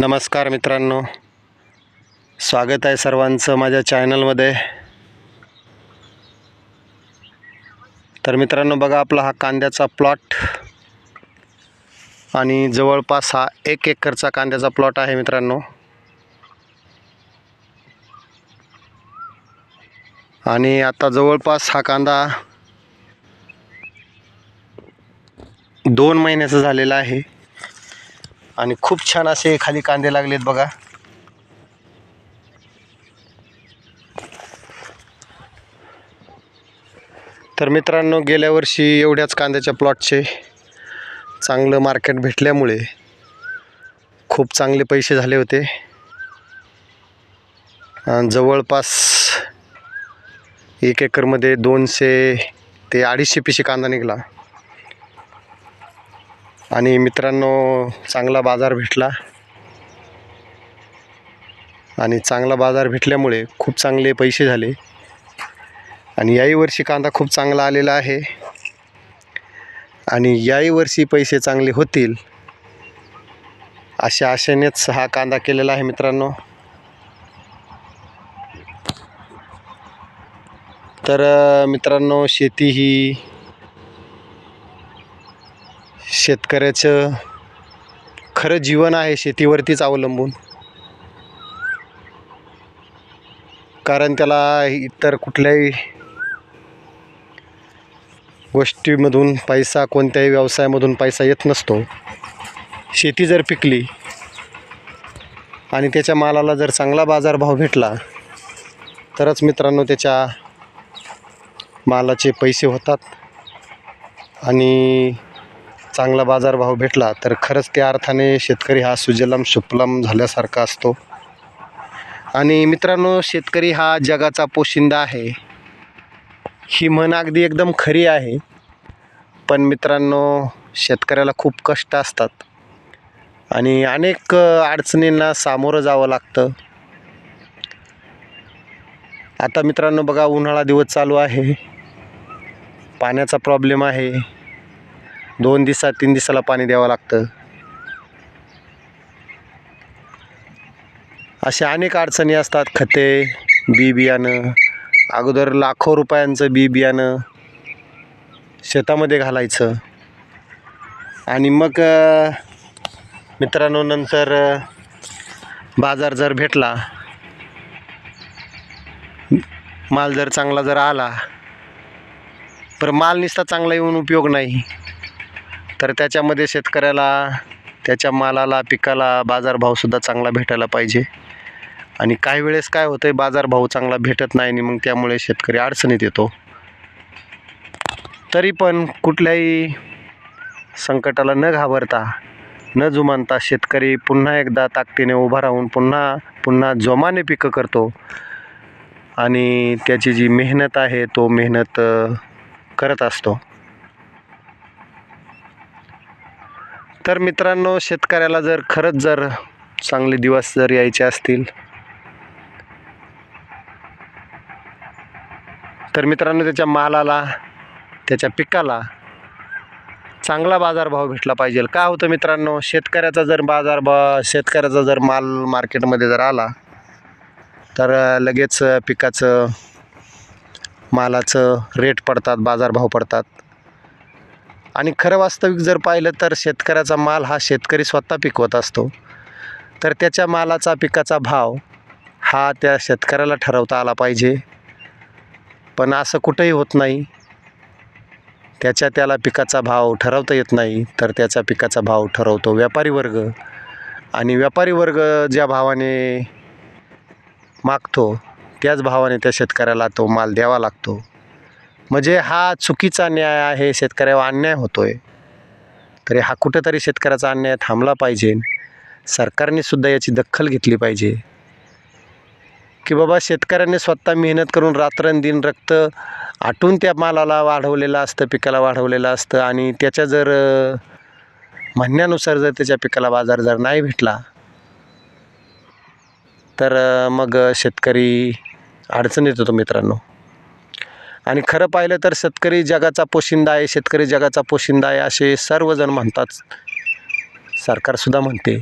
नमस्कार मित्रांनो. स्वागत आहे सर्वांचं माझ्या चॅनलमध्ये. तर मित्रांनो बघा आपला हा कांद्याचा प्लॉट आणि जवळपास हा एक एकरचा कांद्याचा प्लॉट आहे मित्रांनो. आणि आता जवळपास हा कांदा दोन महिन्याचा झालेला आहे. आणि खूप छान असे खाली कांदे लागलेत बघा. तर मित्रांनो गेल्या वर्षी एवढ्याच कांद्याच्या प्लॉटचे चांगलं मार्केट भेटल्यामुळे खूप चांगले पैसे झाले होते. जवळपास एक एकरमध्ये दोनशे ते अडीचशे पिशे कांदा निघाला. आणि मित्रांनो चांगला बाजार भेटला. आणि चांगला बाजार भेटल्यामुळे खूप चांगले पैसे झाले. आणि याही वर्षी कांदा खूप चांगला आलेला आहे. आणि याही वर्षी पैसे चांगले होतील अशा आशेनेच हा कांदा केलेला आहे मित्रांनो. तर मित्रांनो शेती ही शेतकऱ्याचं खरं जीवन आहे शेतीवरतीच अवलंबून. कारण त्याला इतर कुठल्याही गोष्टीमधून पैसा कोणत्याही व्यवसायामधून पैसा येत नसतो. शेती जर पिकली आणि त्याच्या मालाला जर चांगला बाजारभाव भेटला तरच मित्रांनो त्याच्या मालाचे पैसे होतात. आणि चांगला बाजारभाव भेटला तर खरंच त्या अर्थाने शेतकरी हा सुजलम सुफलम झाल्यासारखा असतो. आणि मित्रांनो शेतकरी हा जगाचा पोशिंदा आहे. ही म्हण अगदी एकदम खरी आहे. पण मित्रांनो शेतकऱ्याला खूप कष्ट असतात. आणि अनेक अडचणींना सामोरं जावं लागतं. आता मित्रांनो बघा उन्हाळा दिवस चालू आहे. पाण्याचा प्रॉब्लेम आहे. दोन दिवसात तीन दिवसाला पाणी द्यावं लागतं. अशा अनेक अडचणी असतात खते बी बियाणं. अगोदर लाखो रुपयांचं बी बियाणं शेतामध्ये घालायचं. आणि मग मित्रांनो नंतर बाजार जर भेटला माल जर चांगला जर आला तर माल निसता चांगला येऊन उपयोग नाही. तर त्याच्यामध्ये शेतकऱ्याला त्याच्या मालाला पिकाला बाजारभावसुद्धा चांगला भेटायला पाहिजे. आणि काही वेळेस काय होतं आहे बाजारभाव चांगला भेटत नाही आणि मग त्यामुळे शेतकरी अडचणीत येतो. तरी पण कुठल्याही संकटाला न घाबरता न जुमानता शेतकरी पुन्हा एकदा ताकदीने उभा राहून पुन्हा पुन्हा जोमाने पिकं करतो. आणि त्याची जी मेहनत आहे तो मेहनत करत असतो. तर मित्रांनो शेतकऱ्याला जर खरंच जर चांगले दिवस जर यायचे असतील तर मित्रांनो त्याच्या मालाला त्याच्या पिकाला चांगला बाजारभाव भेटला पाहिजे. का होतं मित्रांनो शेतकऱ्याचा जर बाजारभाव शेतकऱ्याचा जर माल मार्केटमध्ये जर आला तर लगेच पिकाचं मालाचं रेट पडतात बाजारभाव पडतात. आणि खरं वास्तविक जर पाहिलं तर शेतकऱ्याचा माल हा शेतकरी स्वतः पिकवत असतो. तर त्याच्या मालाचा पिकाचा भाव हा त्या शेतकऱ्याला ठरवता आला पाहिजे. पण असं कुठंही होत नाही. त्याच्या त्याला पिकाचा भाव ठरवता येत नाही तर त्याचा पिकाचा भाव ठरवतो व्यापारी वर्ग. आणि व्यापारी वर्ग ज्या भावाने मागतो त्याच भावाने त्या शेतकऱ्याला तो माल द्यावा लागतो. म्हणजे हा चुकीचा न्याय आहे शेतकऱ्यावर अन्याय होतो आहे तरी हा कुठंतरी शेतकऱ्याचा अन्याय थांबला पाहिजे. सरकारने सुद्धा याची दखल घेतली पाहिजे. की बाबा शेतकऱ्यांनी स्वतः मेहनत करून रात्रंदिन रक्त आटून त्या मालाला वाढवलेलं असतं पिकाला वाढवलेलं असतं आणि त्याच्या जर म्हणण्यानुसार जर त्याच्या पिकाला बाजार जर नाही भेटला तर मग शेतकरी अडचणीत येतो मित्रांनो. आणि खरं पाहिलं तर शेतकरी जगाचा पोशिंदा आहे शेतकरी जगाचा पोशिंदा आहे असे सर्वजण म्हणतात. सरकारसुद्धा म्हणते.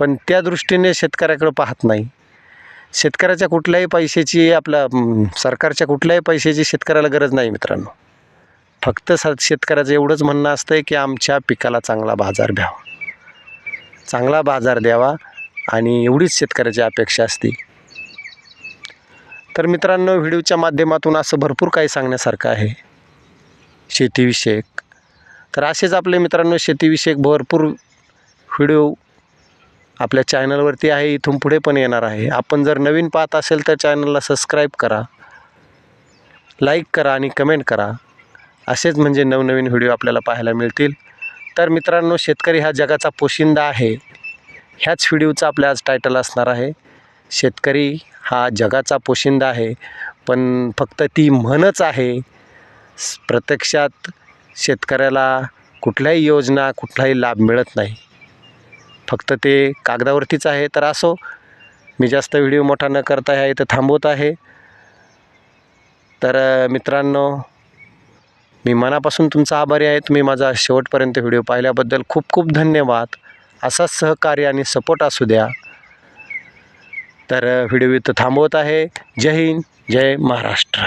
पण त्या दृष्टीने शेतकऱ्याकडं पाहत नाही. शेतकऱ्याच्या कुठल्याही पैशाची आपल्या सरकारच्या कुठल्याही पैशाची शेतकऱ्याला गरज नाही मित्रांनो. फक्त स शेतकऱ्याचं एवढंच म्हणणं असतं आहे की आमच्या पिकाला चांगला बाजार द्यावा. चांगला बाजार द्यावा आणि एवढीच शेतकऱ्याची अपेक्षा असते. तर मित्रांनो व्हिडिओच्या माध्यमातून असं भरपूर काही सांगण्यासारखं आहे. शेतीविषयक. तर असेच आपले मित्रांनो शेतीविषयक भरपूर व्हिडिओ आपल्या चॅनलवरती आहे इथून पुढे पण येणार आहे. आपण जर नवीन पाहत असेल तर चॅनलला सबस्क्राईब करा लाईक करा आणि कमेंट करा. असेच म्हणजे नवनवीन व्हिडिओ आपल्याला पाहायला मिळतील. तर मित्रांनो शेतकरी हा जगाचा पोशिंदा आहे. ह्याच व्हिडिओचा आपल्या आज टायटल असणार आहे शेतकरी हा जगाचा पोशिंदा आहे पण फक्त ती म्हणच आहे. प्रत्यक्षात शेतकऱ्याला कुठल्याही योजना कुठलाही लाभ मिळत नाही. फक्त ते कागदावरतीच आहे तर असो. मी जास्त व्हिडिओ मोठा न करता ह्या इथं थांबवत आहे. तर मित्रांनो मी मनापासून तुमचा आभारी आहे. तुम्ही माझा शेवटपर्यंत व्हिडिओ पाहिल्याबद्दल खूप खूप धन्यवाद. असाच सहकार्य आणि सपोर्ट असू द्या. तर व्हिडिओ इथं थांबवत आहे. जय हिंद जय महाराष्ट्र.